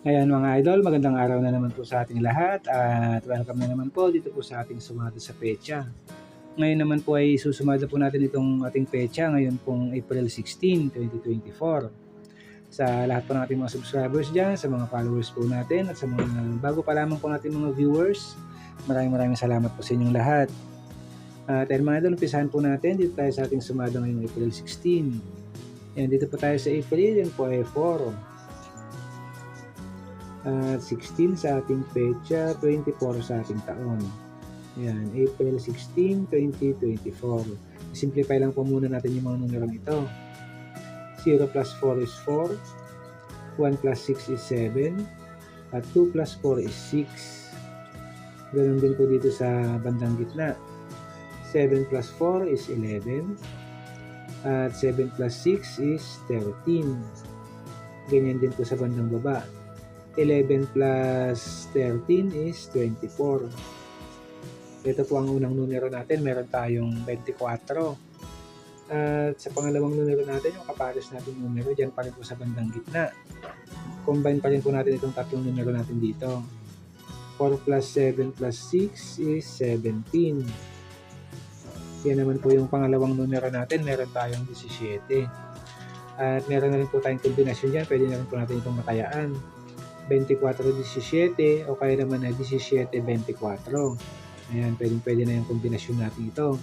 Ayan mga idol, magandang araw na naman po sa ating lahat at welcome na naman po dito po sa ating sumada sa pecha. Ngayon naman po ay susumada po natin itong ating pecha ngayon pong April 16, 2024. Sa lahat po ng ating mga subscribers dyan, sa mga followers po natin at sa mga bago pa lamang po natin mga viewers, maraming maraming salamat po sa inyong lahat. At ayun mga idol, umpisahan po natin dito tayo sa ating sumada ngayong April 16. Ayan, dito po tayo sa April, yan po ay 4 at 16 sa ating pecha, 24 sa ating taon. Yan, April 16, 2024. Simplify lang po muna natin yung mga numerong ito. 0 plus 4 is 4, 1 plus 6 is 7, at 2 plus 4 is 6. Ganun din po dito sa bandang gitna. 7 plus 4 is 11, at 7 plus 6 is 13. Ganyan din po sa bandang baba. 11 plus 13 is 24. Ito po ang unang numero natin. Meron tayong 24. At sa pangalawang numero natin, yung kapares natin numero, dyan pa rin po sa bandang gitna. Combine pa rin po natin itong tatlong numero natin dito. 4 plus 7 plus 6 is 17. Yan naman po yung pangalawang numero natin. Meron tayong 17. At meron na rin po tayong kombinasyon dyan. Pwede na rin po natin itong matayaan. 24-17 o kaya naman na 17-24. Ayan, pwede, pwede na yung kombinasyon natin ito.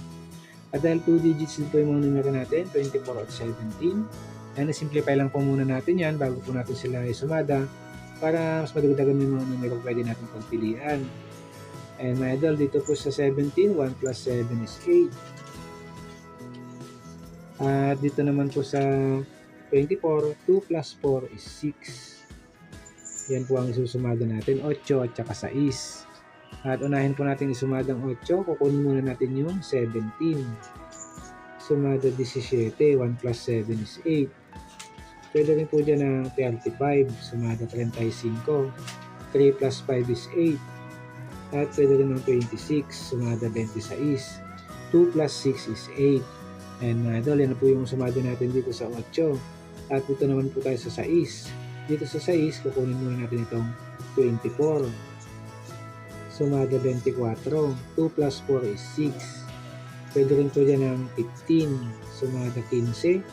At dahil 2 digits din po yung mga numero natin, 24 at 17, ayan, simplify lang po muna natin yan bago po natin sila isumada para mas madagdagan yung mga numero pwede natin pagpilian. And my idol, dito po sa 17, 1 plus 7 is 8. At dito naman po sa 24, 2 plus 4 is 6. Yan po ang isusumada natin, 8 at saka 6. At unahin po natin isumada ang 8, kukunin muna natin yung 17. Sumada 17, 1 plus 7 is 8. Pwede rin po dyan ang 35, sumada 35. 3 plus 5 is 8. At pwede rin ng 26, sumada 26. 2 plus 6 is 8. And mga idol, yan na po yung sumada natin dito sa 8. At dito naman po tayo sa 6 dito sa 6, kukunin muna natin itong 24. Sumada 24. 2 plus 4 is 6. Pwede rin po dyan ng 15. Sumada 15.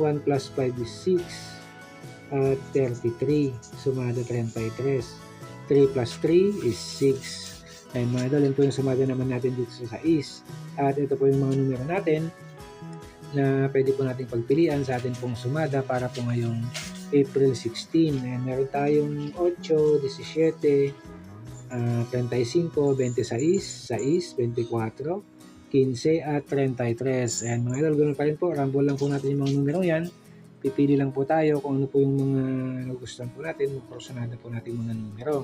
1 plus 5 is 6. At 33. Sumada 33. 3 plus 3 is 6. Ayun mga idol, po yung sumada naman natin dito sa 6. At ito po yung mga numero natin na pwede po natin pagpilian sa atin pong sumada para po ngayong April 16. Ayan, meron tayong 8, 17, uh, 35, 26, 6, 24, 15 at 33. Ayan mga idol, ganoon pa rin po. Rumble lang po natin yung mga numero yan. Pipili lang po tayo kung ano po yung mga nagustuhan po natin. Magprosunada po natin mga numero.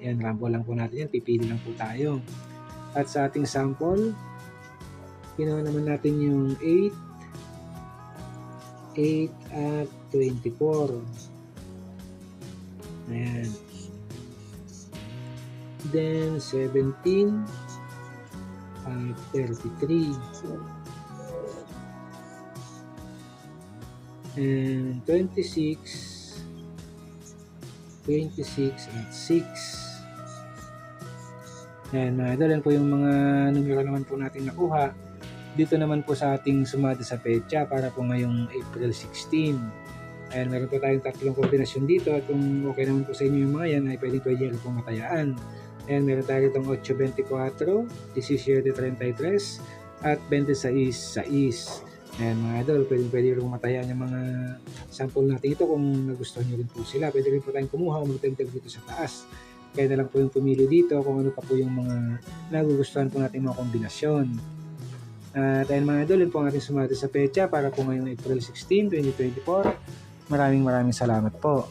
Ayan, rumble lang po natin yan. Pipili lang po tayo. At sa ating sample, ginawa naman natin yung 8, 8 at 24. Ayan. Then 17 at 33. And 26 26 at 6. Ayan mga idol, yan po yung mga numero naman po natin nakuha dito naman po sa ating sumada sa pecha para po ngayong April 16. Ayan, meron po tayong tatlong kombinasyon dito at kung okay naman po sa inyo yung mga yan ay pwede pwede rin pong matayaan. Ayan, meron tayo itong 824, 1733 at 26 Ayan mga idol, pwede pwede rin matayaan yung mga sample natin ito kung nagustuhan nyo rin po sila. Pwede rin po tayong kumuha o magtagdag dito sa taas. Kaya na lang po yung pumili dito kung ano pa po yung mga nagugustuhan po natin mga kombinasyon. At ayun mga idol, yun po ang ating sumati sa pecha para po ngayong April 16, 2024. Maraming maraming salamat po.